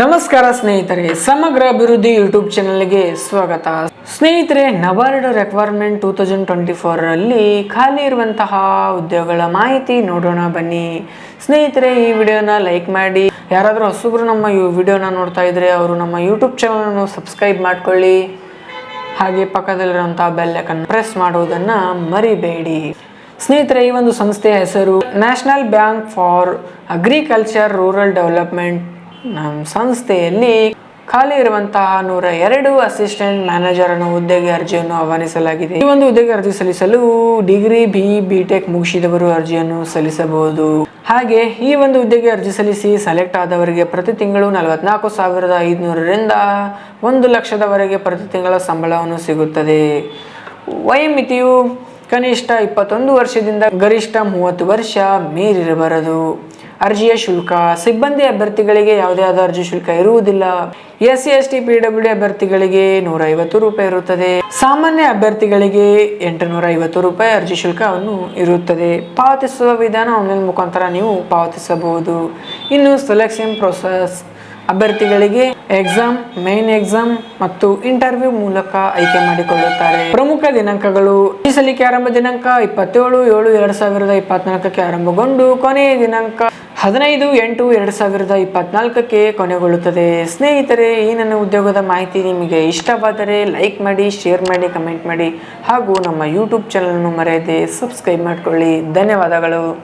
ನಮಸ್ಕಾರ ಸ್ನೇಹಿತರೆ, ಸಮಗ್ರ ಅಭಿವೃದ್ಧಿ ಯೂಟ್ಯೂಬ್ ಚಾನಲ್ಗೆ ಸ್ವಾಗತ. ಸ್ನೇಹಿತರೆ NABARD requirement two thousand twenty ಫೋರಲ್ಲಿ ಖಾಲಿ ಇರುವಂತಹ ಉದ್ಯೋಗಗಳ ಮಾಹಿತಿ ನೋಡೋಣ ಬನ್ನಿ. ಸ್ನೇಹಿತರೆ, ಈ ವಿಡಿಯೋನ ಲೈಕ್ ಮಾಡಿ. ಯಾರಾದರೂ ಹೊಸಬ್ರು ನಮ್ಮ ಈ ವಿಡಿಯೋನ ನೋಡ್ತಾ ಇದ್ರೆ ಅವರು ನಮ್ಮ ಯೂಟ್ಯೂಬ್ ಚಾನಲನ್ನು ಸಬ್ಸ್ಕ್ರೈಬ್ ಮಾಡ್ಕೊಳ್ಳಿ. ಹಾಗೆ ಪಕ್ಕದಲ್ಲಿರುವಂಥ ಬೆಲ್ಲಕನ್ನು ಪ್ರೆಸ್ ಮಾಡುವುದನ್ನು ಮರಿಬೇಡಿ. ಸ್ನೇಹಿತರೆ, ಈ ಒಂದು ಸಂಸ್ಥೆಯ ಹೆಸರು national bank for agriculture rural development ನಮ್ಮ ಸಂಸ್ಥೆಯಲ್ಲಿ ಖಾಲಿ ಇರುವಂತಹ ನೂರ ಎರಡು ಅಸಿಸ್ಟೆಂಟ್ ಮ್ಯಾನೇಜರ್ ಅನ್ನೋ ಹುದ್ದೆಗೆ ಅರ್ಜಿಯನ್ನು ಆಹ್ವಾನಿಸಲಾಗಿದೆ. ಈ ಒಂದು ಹುದ್ದೆಗೆ ಅರ್ಜಿ ಸಲ್ಲಿಸಲು ಡಿಗ್ರಿ, ಬಿ ಬಿ ಟೆಕ್ ಮುಗಿಸಿದವರು ಅರ್ಜಿಯನ್ನು ಸಲ್ಲಿಸಬಹುದು. ಹಾಗೆ ಈ ಒಂದು ಹುದ್ದೆಗೆ ಅರ್ಜಿ ಸಲ್ಲಿಸಿ ಸೆಲೆಕ್ಟ್ ಆದವರಿಗೆ ಪ್ರತಿ ತಿಂಗಳು ನಲವತ್ನಾಲ್ಕು ಸಾವಿರದ ಐದುನೂರರಿಂದ ಒಂದು ಲಕ್ಷದವರೆಗೆ ಪ್ರತಿ ತಿಂಗಳ ಸಂಬಳವನ್ನು ಸಿಗುತ್ತದೆ. ವಯೋಮಿತಿಯು ಕನಿಷ್ಠ ಇಪ್ಪತ್ತೊಂದು ವರ್ಷದಿಂದ ಗರಿಷ್ಠ ಮೂವತ್ತು ವರ್ಷ ಮೀರಿರಬಾರದು. ಅರ್ಜಿಯ ಶುಲ್ಕ, ಸಿಬ್ಬಂದಿ ಅಭ್ಯರ್ಥಿಗಳಿಗೆ ಯಾವುದೇ ಆದ ಅರ್ಜಿ ಶುಲ್ಕ ಇರುವುದಿಲ್ಲ. S C S T P W ಅಭ್ಯರ್ಥಿಗಳಿಗೆ ನೂರ ಐವತ್ತು ರೂಪಾಯಿ ಇರುತ್ತದೆ. ಸಾಮಾನ್ಯ ಅಭ್ಯರ್ಥಿಗಳಿಗೆ ಎಂಟುನೂರ ಐವತ್ತು ರೂಪಾಯಿ ಅರ್ಜಿ ಶುಲ್ಕವನ್ನು ಇರುತ್ತದೆ. ಪಾವತಿಸುವ ವಿಧಾನ ಆನ್ಲೈನ್ ಮುಖಾಂತರ ನೀವು ಪಾವತಿಸಬಹುದು. ಇನ್ನು ಸೆಲೆಕ್ಷನ್ ಪ್ರೊಸೆಸ್ ಅಭ್ಯರ್ಥಿಗಳಿಗೆ ಎಕ್ಸಾಮ್ ಮೇನ್ ಎಕ್ಸಾಮ್ ಮತ್ತು ಇಂಟರ್ವ್ಯೂ ಮೂಲಕ ಆಯ್ಕೆ ಮಾಡಿಕೊಳ್ಳುತ್ತಾರೆ. ಪ್ರಮುಖ ದಿನಾಂಕಗಳು. ಈ ಸಲಿಕೆ ಆರಂಭ ದಿನಾಂಕ ಇಪ್ಪತ್ತೇಳು ಏಳು ಎರಡ್ ಸಾವಿರದ ಇಪ್ಪತ್ನಾಲ್ಕಕ್ಕೆ ಆರಂಭಗೊಂಡು ಕೊನೆಯ ದಿನಾಂಕ ಹದಿನೈದು, ಎಂಟು, ಎರಡು ಸಾವಿರದ ಇಪ್ಪತ್ನಾಲ್ಕಕ್ಕೆ ಕೊನೆಗೊಳ್ಳುತ್ತದೆ. ಸ್ನೇಹಿತರೆ, ಈ ನನ್ನ ಉದ್ಯೋಗದ ಮಾಹಿತಿ ನಿಮಗೆ ಇಷ್ಟವಾದರೆ ಲೈಕ್ ಮಾಡಿ, ಶೇರ್ ಮಾಡಿ, ಕಮೆಂಟ್ ಮಾಡಿ ಹಾಗೂ ನಮ್ಮ ಯೂಟ್ಯೂಬ್ ಚಾನಲನ್ನು ಮರೆಯದೆ ಸಬ್ಸ್ಕ್ರೈಬ್ ಮಾಡಿಕೊಳ್ಳಿ. ಧನ್ಯವಾದಗಳು.